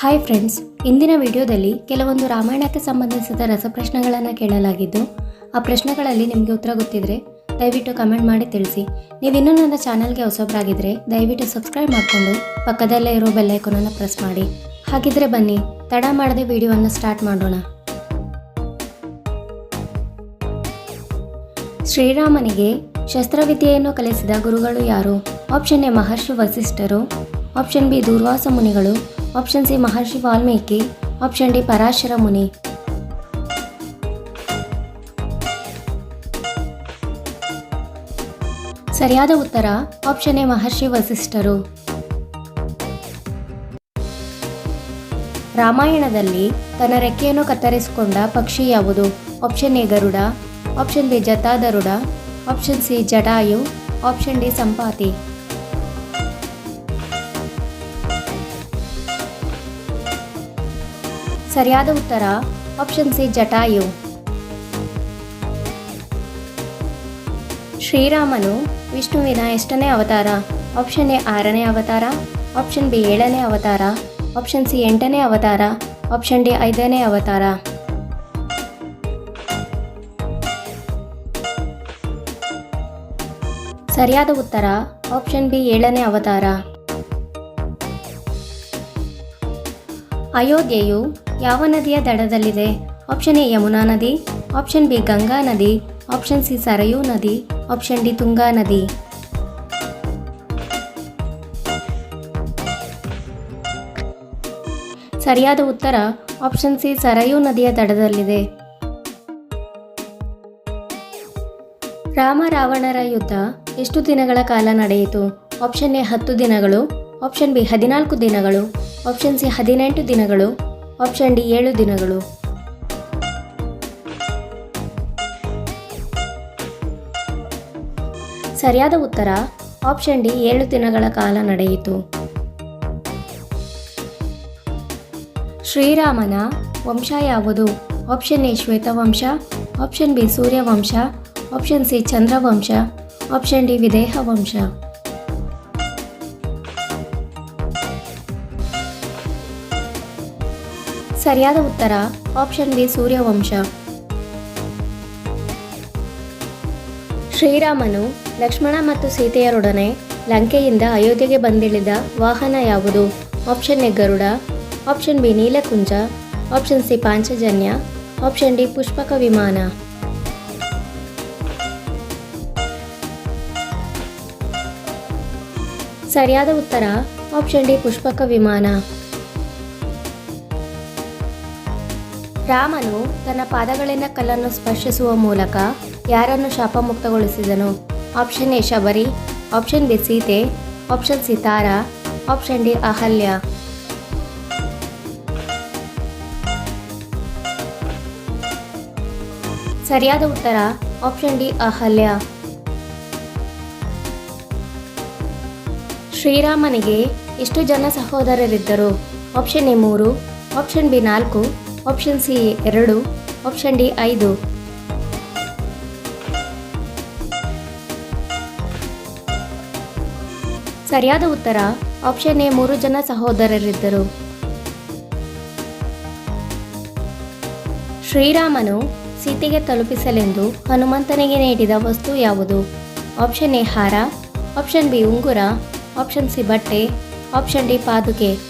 Hi friends ಇಂದಿನ ವಿಡಿಯೋದಲ್ಲಿ ಕೆಲವೊಂದು ರಾಮಾಯಣಕ್ಕೆ ಸಂಬಂಧಿಸಿದ ರಸಪ್ರಶ್ನೆಗಳನ್ನು ಕೇಳಲಾಗಿದ್ದು, ಆ ಪ್ರಶ್ನೆಗಳಲ್ಲಿ ನಿಮಗೆ ಉತ್ತರ ಗೊತ್ತಿದ್ರೆ ದಯವಿಟ್ಟು ಕಮೆಂಟ್ ಮಾಡಿ ತಿಳಿಸಿ. ನೀವಿನ್ನೂ ನನ್ನ ಚಾನಲ್ಗೆ ಹೊಸಬ್ರಾಗಿದ್ದರೆ ದಯವಿಟ್ಟು ಸಬ್ಸ್ಕ್ರೈಬ್ ಮಾಡಿಕೊಂಡು ಪಕ್ಕದಲ್ಲೇ ಇರೋ ಬೆಲ್ಲೈಕೊನನ್ನು ಪ್ರೆಸ್ ಮಾಡಿ. ಹಾಗಿದ್ರೆ ಬನ್ನಿ, ತಡ ಮಾಡದೆ ವಿಡಿಯೋವನ್ನು ಸ್ಟಾರ್ಟ್ ಮಾಡೋಣ. ಶ್ರೀರಾಮನಿಗೆ ಶಸ್ತ್ರವಿದ್ಯೆಯನ್ನು ಕಲಿಸಿದ ಗುರುಗಳು ಯಾರು? ಆಪ್ಷನ್ ಎ ಮಹರ್ಷಿ ವಸಿಷ್ಠರು ಆಪ್ಷನ್ ಬಿ ದುರ್ವಾಸ ಮುನಿಗಳು ಆಪ್ಷನ್ ಸಿ ಮಹರ್ಷಿ ವಾಲ್ಮೀಕಿ ಆಪ್ಷನ್ ಡಿ ಪರಾಶರ ಮುನಿ ಸರಿಯಾದ ಉತ್ತರ ಆಪ್ಷನ್ ಎ ಮಹರ್ಷಿ ವಸಿಷ್ಠರು ರಾಮಾಯಣದಲ್ಲಿ ತನ್ನ ರೆಕ್ಕೆಯನ್ನು ಕತ್ತರಿಸಿಕೊಂಡ ಪಕ್ಷಿ ಯಾವುದು option A Garuda option B ಜತಾದರುಡ option C Jatayu option D Sampati ಸರಿಯಾದ ಉತ್ತರ ಆಪ್ಷನ್ ಸಿ ಜಟಾಯು. ಶ್ರೀರಾಮನು ವಿಷ್ಣುವಿನ ಎಷ್ಟನೇ ಅವತಾರ? ಆಪ್ಷನ್ ಎ, ಆರನೇ ಅವತಾರ. ಆಪ್ಷನ್ ಬಿ, ಏಳನೇ ಅವತಾರ. ಆಪ್ಷನ್ ಸಿ, ಎಂಟನೇ ಅವತಾರ. ಆಪ್ಷನ್ ಡಿ, ಐದನೇ ಅವತಾರ. ಸರಿಯಾದ ಉತ್ತರ ಆಪ್ಷನ್ ಬಿ, ಏಳನೇ ಅವತಾರ. ಅಯೋಧ್ಯೆಯು ಯಾವ ನದಿಯ ದಡದಲ್ಲಿದೆ? ಆಪ್ಷನ್ ಎ, ಯಮುನಾ ನದಿ. ಆಪ್ಷನ್ ಬಿ, ಗಂಗಾ ನದಿ. ಆಪ್ಷನ್ ಸಿ, ಸರಯೂ ನದಿ. ಆಪ್ಷನ್ ಡಿ, ತುಂಗಾ ನದಿ. ಸರಿಯಾದ ಉತ್ತರ ಆಪ್ಷನ್ ಸಿ, ಸರಯೂ ನದಿಯ ದಡದಲ್ಲಿದೆ. ರಾಮ ರಾವಣರ ಯುದ್ಧ ಎಷ್ಟು ದಿನಗಳ ಕಾಲ ನಡೆಯಿತು? ಆಪ್ಷನ್ ಎ, ಹತ್ತು ದಿನಗಳು. ಆಪ್ಷನ್ ಬಿ, ಹದಿನಾಲ್ಕು ದಿನಗಳು. ಆಪ್ಷನ್ ಸಿ, ಹದಿನೆಂಟು ದಿನಗಳು. ಆಪ್ಷನ್ ಡಿ, ಏಳು ದಿನಗಳು. ಸರಿಯಾದ ಉತ್ತರ, ಆಪ್ಷನ್ ಡಿ, ಏಳು ದಿನಗಳ ಕಾಲ ನಡೆಯಿತು. ಶ್ರೀರಾಮನ ವಂಶ ಯಾವುದು? Option A, ಶ್ವೇತವಂಶ, option B, Suryavamsha, option C, ಚಂದ್ರವಂಶ, option D Videha ವಂಶ ಸರಿಯಾದ ಉತ್ತರ ಆಪ್ಷನ್ ಬಿ ಸೂರ್ಯವಂಶ. ಶ್ರೀರಾಮನು ಲಕ್ಷ್ಮಣ ಮತ್ತು ಸೀತೆಯರೊಡನೆ ಲಂಕೆಯಿಂದ ಅಯೋಧ್ಯೆಗೆ ಬಂದಿಳಿದ ವಾಹನ ಯಾವುದು? Option A Garuda option B Neelakunja option C Panchajanya option D Pushpaka ವಿಮಾನ. ಸರಿಯಾದ ಉತ್ತರ ಆಪ್ಷನ್ ಡಿ ಪುಷ್ಪಕ ವಿಮಾನ. ರಾಮನು ತನ್ನ ಪಾದಗಳಿಂದ ಕಲ್ಲನ್ನು ಸ್ಪರ್ಶಿಸುವ ಮೂಲಕ ಯಾರನ್ನು ಶಾಪಮುಕ್ತಗೊಳಿಸಿದನು? Option A Shabari option B Sita option C Tara option D Ahalya. ಸರಿಯಾದ ಉತ್ತರ ಆಪ್ಷನ್ ಡಿ ಅಹಲ್ಯ. ಶ್ರೀರಾಮನಿಗೆ ಎಷ್ಟು ಜನ ಸಹೋದರರಿದ್ದರು. ಆಪ್ಷನ್ ಎ ಮೂರು ಆಪ್ಷನ್ ಬಿ ನಾಲ್ಕು ಆಪ್ಷನ್ ಸಿ ಎರಡು. ಆಪ್ಷನ್ ಡಿ ಐದು. ಸರಿಯಾದ ಉತ್ತರ ಆಪ್ಷನ್ ಎ ಮೂರು ಜನ ಸಹೋದರರಿದ್ದರು. ಶ್ರೀರಾಮನು ಸೀತೆಗೆ ತಲುಪಿಸಲೆಂದು ಹನುಮಂತನಿಗೆ ನೀಡಿದ ವಸ್ತು ಯಾವುದು? ಆಪ್ಷನ್ ಎ ಹಾರ. ಆಪ್ಷನ್ ಬಿ ಉಂಗುರ. ಆಪ್ಷನ್ ಸಿ ಬಟ್ಟೆ. Option D ಪಾದುಕೆ.